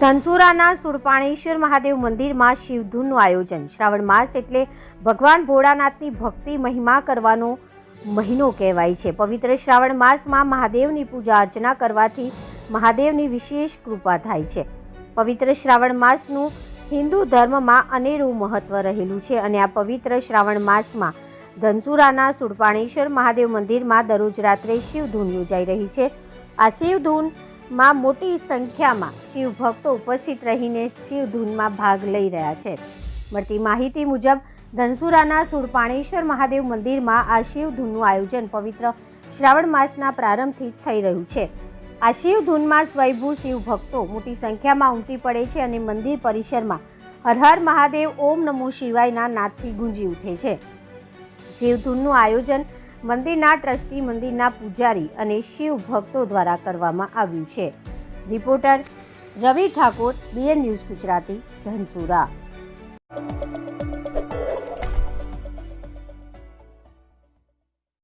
ધનસુરાના સુરપાણેશ્વર મહાદેવ મંદિરમાં શિવધૂનનું આયોજન. શ્રાવણ માસ એટલે ભગવાન ભોળાનાથની ભક્તિ મહિમા કરવાનો મહિનો કહેવાય છે. પવિત્ર શ્રાવણ માસમાં મહાદેવની પૂજા અર્ચના કરવાથી મહાદેવની વિશેષ કૃપા થાય છે. પવિત્ર શ્રાવણ માસનું હિન્દુ ધર્મમાં અનેરું મહત્વ રહેલું છે અને આ પવિત્ર શ્રાવણ માસમાં ધનસુરાના સુરપાણેશ્વર મહાદેવ મંદિરમાં દરરોજ રાત્રે શિવધૂન યોજાઈ રહી છે. આ શિવધૂનમાં મોટી સંખ્યામાં શિવ ભક્તો ઉપસ્થિત રહીને શિવધૂનમાં ભાગ લઈ રહ્યા છે. મળતી માહિતી મુજબ, ધનસુરાના સુરપાણેશ્વર મહાદેવ મંદિરમાં આ શિવ ધૂનનું આયોજન પવિત્ર શ્રાવણ માસના પ્રારંભથી થઈ રહ્યું છે. આ શિવ ધૂનમાં સ્વયંભૂ શિવ ભક્તો મોટી સંખ્યામાં ઉમટી પડે છે અને મંદિર પરિસરમાં હર હર મહાદેવ ઓમ નમો શિવાયના નાદથી ગુંજી ઉઠે છે. શિવધૂનનું આયોજન મંદિરના ટ્રસ્ટી, મંદિરના પૂજારી અને શિવ ભક્તો દ્વારા કરવામાં આવ્યું છે. Reporter Ravi Thakor BN news Gujarati, Dhansura.